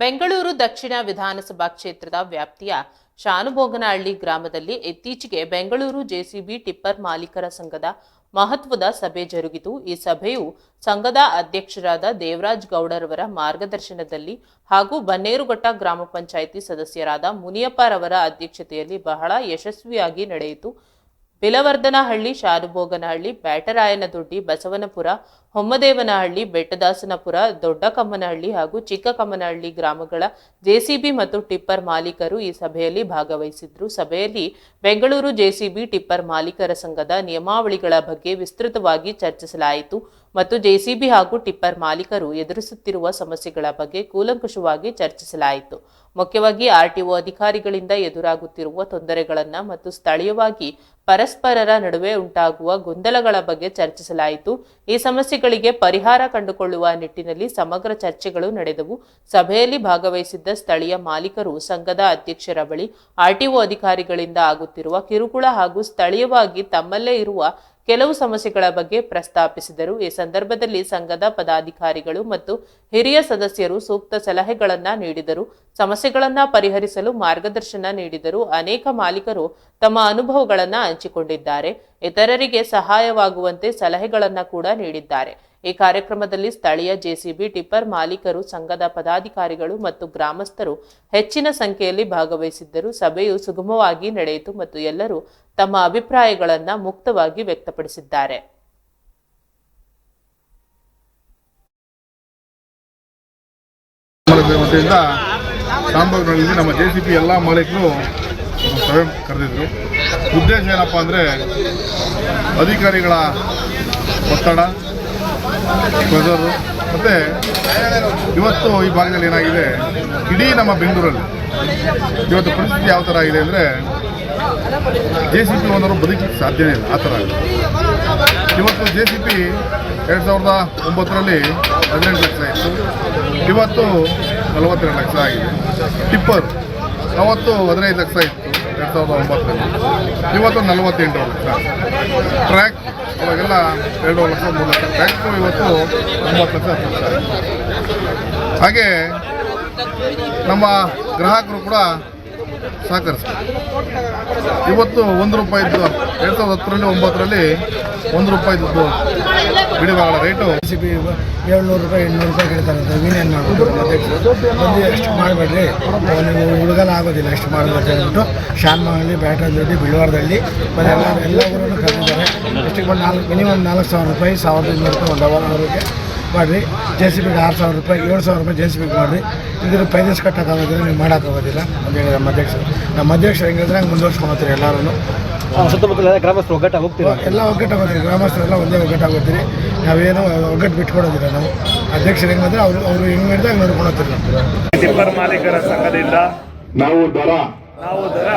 ಬೆಂಗಳೂರು ದಕ್ಷಿಣ ವಿಧಾನಸಭಾ ಕ್ಷೇತ್ರದ ವ್ಯಾಪ್ತಿಯ ಶಾನುಭೋಗನಹಳ್ಳಿ ಗ್ರಾಮದಲ್ಲಿ ಇತ್ತೀಚೆಗೆ ಬೆಂಗಳೂರು ಜೆಸಿಬಿ ಟಿಪ್ಪರ್ ಮಾಲೀಕರ ಸಂಘದ ಮಹತ್ವದ ಸಭೆ ಜರುಗಿತು. ಈ ಸಭೆಯು ಸಂಘದ ಅಧ್ಯಕ್ಷರಾದ ದೇವರಾಜ್ ಗೌಡರವರ ಮಾರ್ಗದರ್ಶನದಲ್ಲಿ ಹಾಗೂ ಬನ್ನೇರುಘಟ್ಟ ಗ್ರಾಮ ಪಂಚಾಯಿತಿ ಸದಸ್ಯರಾದ ಮುನಿಯಪ್ಪರವರ ಅಧ್ಯಕ್ಷತೆಯಲ್ಲಿ ಬಹಳ ಯಶಸ್ವಿಯಾಗಿ ನಡೆಯಿತು. ಬಿಲವರ್ಧನಹಳ್ಳಿ ಶಾನುಭೋಗನಹಳ್ಳಿ ಬ್ಯಾಟರಾಯನದೊಡ್ಡಿ, ಬಸವನಪುರ, ಹೊಮ್ಮದೇವನಹಳ್ಳಿ, ಬೆಟ್ಟದಾಸನಪುರ, ದೊಡ್ಡಕಮ್ಮನಹಳ್ಳಿ ಹಾಗೂ ಚಿಕ್ಕಕಮ್ಮನಹಳ್ಳಿ ಗ್ರಾಮಗಳ ಜೆಸಿಬಿ ಮತ್ತು ಟಿಪ್ಪರ್ ಮಾಲೀಕರು ಈ ಸಭೆಯಲ್ಲಿ ಭಾಗವಹಿಸಿದ್ರು. ಸಭೆಯಲ್ಲಿ ಬೆಂಗಳೂರು ಜೆಸಿಬಿ ಟಿಪ್ಪರ್ ಮಾಲೀಕರ ಸಂಘದ ನಿಯಮಾವಳಿಗಳ ಬಗ್ಗೆ ವಿಸ್ತೃತವಾಗಿ ಚರ್ಚಿಸಲಾಯಿತು. ಮತ್ತು ಜೆಸಿಬಿ ಹಾಗೂ ಟಿಪ್ಪರ್ ಮಾಲೀಕರು ಎದುರಿಸುತ್ತಿರುವ ಸಮಸ್ಯೆಗಳ ಬಗ್ಗೆ ಕೂಲಂಕುಷವಾಗಿ ಚರ್ಚಿಸಲಾಯಿತು. ಮುಖ್ಯವಾಗಿ ಆರ್ಟಿಒ ಅಧಿಕಾರಿಗಳಿಂದ ಎದುರಾಗುತ್ತಿರುವ ತೊಂದರೆಗಳನ್ನು ಮತ್ತು ಸ್ಥಳೀಯವಾಗಿ ಪರಸ್ಪರರ ನಡುವೆ ಉಂಟಾಗುವ ಗೊಂದಲಗಳ ಬಗ್ಗೆ ಚರ್ಚಿಸಲಾಯಿತು. ಈ ಸಮಸ್ಯೆಗಳಿಗೆ ಪರಿಹಾರ ಕಂಡುಕೊಳ್ಳುವ ನಿಟ್ಟಿನಲ್ಲಿ ಸಮಗ್ರ ಚರ್ಚೆಗಳು ನಡೆದವು. ಸಭೆಯಲ್ಲಿ ಭಾಗವಹಿಸಿದ್ದ ಸ್ಥಳೀಯ ಮಾಲೀಕರು ಸಂಘದ ಅಧ್ಯಕ್ಷರ ಬಳಿ ಆರ್ಟಿಒ ಅಧಿಕಾರಿಗಳಿಂದ ಆಗುತ್ತಿರುವ ಕಿರುಕುಳ ಹಾಗೂ ಸ್ಥಳೀಯವಾಗಿ ತಮ್ಮಲ್ಲೇ ಇರುವ ಕೆಲವು ಸಮಸ್ಯೆಗಳ ಬಗ್ಗೆ ಪ್ರಸ್ತಾಪಿಸಿದರು. ಈ ಸಂದರ್ಭದಲ್ಲಿ ಸಂಘದ ಪದಾಧಿಕಾರಿಗಳು ಮತ್ತು ಹಿರಿಯ ಸದಸ್ಯರು ಸೂಕ್ತ ಸಲಹೆಗಳನ್ನು ನೀಡಿದರು. ಸಮಸ್ಯೆಗಳನ್ನು ಪರಿಹರಿಸಲು ಮಾರ್ಗದರ್ಶನ ನೀಡಿದರು. ಅನೇಕ ಮಾಲೀಕರು ತಮ್ಮ ಅನುಭವಗಳನ್ನು ಹಂಚಿಕೊಂಡಿದ್ದಾರೆ. ಇತರರಿಗೆ ಸಹಾಯವಾಗುವಂತೆ ಸಲಹೆಗಳನ್ನು ಕೂಡ ನೀಡಿದ್ದಾರೆ. ಈ ಕಾರ್ಯಕ್ರಮದಲ್ಲಿ ಸ್ಥಳೀಯ ಜೆಸಿಬಿ, ಟಿಪ್ಪರ್ ಮಾಲೀಕರು, ಸಂಘದ ಪದಾಧಿಕಾರಿಗಳು ಮತ್ತು ಗ್ರಾಮಸ್ಥರು ಹೆಚ್ಚಿನ ಸಂಖ್ಯೆಯಲ್ಲಿ ಭಾಗವಹಿಸಿದ್ದರು. ಸಭೆಯು ಸುಗಮವಾಗಿ ನಡೆಯಿತು ಮತ್ತು ಎಲ್ಲರೂ ತಮ್ಮ ಅಭಿಪ್ರಾಯಗಳನ್ನು ಮುಕ್ತವಾಗಿ ವ್ಯಕ್ತಪಡಿಸಿದ್ದಾರೆ. ನಮ್ಮ ಜೆ ಸಿ ಪಿ ಎಲ್ಲ ಮಾಲೀಕರು ಸಭೆ ಕರೆದಿದ್ರು. ಉದ್ದೇಶ ಏನಪ್ಪ ಅಂದರೆ ಅಧಿಕಾರಿಗಳ ಒತ್ತಡ ಪ್ರೆಸರು ಮತ್ತು ಇವತ್ತು ಈ ಭಾಗದಲ್ಲಿ ಏನಾಗಿದೆ? ಇಡೀ ನಮ್ಮ ಬೆಂಗಳೂರಲ್ಲಿ ಇವತ್ತು ಪರಿಸ್ಥಿತಿ ಯಾವ ಥರ ಆಗಿದೆ ಅಂದರೆ ಜೆ ಸಿ ಪಿ ಒಂದವರು ಬದುಕಲಿಕ್ಕೆ ಸಾಧ್ಯನೇ ಇಲ್ಲ. ಆ ಥರ ಇವತ್ತು ಜೆ ಸಿ ಪಿ ಎರಡು ಸಾವಿರದ ಒಂಬತ್ತರಲ್ಲಿ ಹದಿನೆಂಟು ಲಕ್ಷ ಇತ್ತು. ಇವತ್ತು ನಲವತ್ತೆರಡು ಲಕ್ಷ ಆಗಿದೆ. ಟಿಪ್ಪರ್ ಅವತ್ತು ಹದಿನೈದು ಲಕ್ಷ ಇತ್ತು. ಎರಡು ಸಾವಿರದ ಒಂಬತ್ತರಲ್ಲಿ. ಇವತ್ತು ನಲವತ್ತೆಂಟು ಲಕ್ಷ ಟ್ರ್ಯಾಕ್ ಅವಾಗೆಲ್ಲ ಎರಡು ಲಕ್ಷ ಮೂರು ಲಕ್ಷ ಟ್ರ್ಯಾಕ್ಟು ಇವತ್ತು ಒಂಬತ್ತು ಲಕ್ಷ ಹತ್ತು ಲಕ್ಷ. ಹಾಗೆ ನಮ್ಮ ಗ್ರಾಹಕರು ಕೂಡ ಸಹಕರಿಸ್ತಾರೆ. ಇವತ್ತು ಒಂದು ರೂಪಾಯಿದ್ದು, ಎರಡು ಸಾವಿರದ ಹತ್ತರಲ್ಲಿ ಒಂಬತ್ತರಲ್ಲಿ ಒಂದು ರೂಪಾಯಿದ್ದು ಬಿಡಿಭಾಗಗಳ ರೇಟು? ಸಿ ಬಿ ಏಳ್ನೂರು ರೂಪಾಯಿ, ಎಂಟ್ನೂರು ರೂಪಾಯಿ ಕೇಳ್ತಾರೆ ನೀನೇನು ಮಾಡ್ಬೋದು ಬಂದು ಎಷ್ಟು ಮಾಡಬೇಡ್ರಿ? ನೀವು ಹುಡುಗನ ಆಗೋದಿಲ್ಲ, ಎಷ್ಟು ಮಾಡಬೇಡ್ರಿ ಅಂತ ಹೇಳ್ಬಿಟ್ಟು ಶಾನ್ಮಹಳ್ಳಿ ಬಿಳುವಾರದಲ್ಲಿ ಬಿಳ್ವಾರದಲ್ಲಿ ಮತ್ತು ಎಲ್ಲ ಎಲ್ಲ ಊರನ್ನು ಕರೆದಿದ್ದಾರೆ ಎಷ್ಟು ನಾಲ್ಕು ಮಿನಿಮಮ್ ನಾಲ್ಕು ಸಾವಿರ ರೂಪಾಯಿ, ಸಾವಿರದ ಇನ್ನೂರು ರೂಪಾಯಿ ಒಂದು ಅವರ್ ಅವರಿಗೆ ಮಾಡಿರಿ. ಜೆ ಸಿ ಬಿಗೆ ಆರು ಸಾವಿರ ರೂಪಾಯಿ, ಏಳು ಸಾವಿರ ರೂಪಾಯಿ ಜೆ ಸಿ ಬಿಗೆ ಮಾಡಿರಿ. ಇದ್ರ ಪೈದಸ್ ಕಟ್ಟೋಕ್ಕಾಗೋದಿಲ್ಲ, ನೀವು ಮಾಡೋಕ್ಕಾಗೋದಿಲ್ಲ ಅಂತ ಹೇಳಿದ್ರೆ ನಮ್ಮ ಅಧ್ಯಕ್ಷರು. ನಮ್ಮ ಅಧ್ಯಕ್ಷರು ಹೆಂಗಿದ್ರೆ ಹಂಗೆ ಮುಂದುವರ್ಸ್ಕೊಂಡು ಹೋಗ್ತಾರೆ ಎಲ್ಲರೂ ಸುತ್ತಮುತ್ತಲ ಗ್ರಾಮಸ್ಥರು ಒಗ್ಗಟ್ಟ ಹೋಗ್ತೀವಿ ಎಲ್ಲ ಒಗ್ಗಟ್ಟಾಗೋದ್ರಿ ಗ್ರಾಮಸ್ಥರೆಲ್ಲ ಒಂದೇ ಒಗ್ಗಟ್ಟಾಗೋದ್ರಿ ನಾವೇನು ಒಗ್ಗಟ್ಟು ಬಿಟ್ಕೊಡೋದಿಲ್ಲ ನಾವು. ಅಧ್ಯಕ್ಷರು ಹೆಂಗಂದ್ರೆ ಅವರು ಅವರು ಹೆಂಗ್ ಮಾಡಿದ್ರೆ ಹಂಗೆ ನಾವು. ಟಿಪ್ಪರ್ ಮಾಲೀಕರ ಸಂಘದಿಂದ ನಾವು ದರ. ನಾವು ದರ.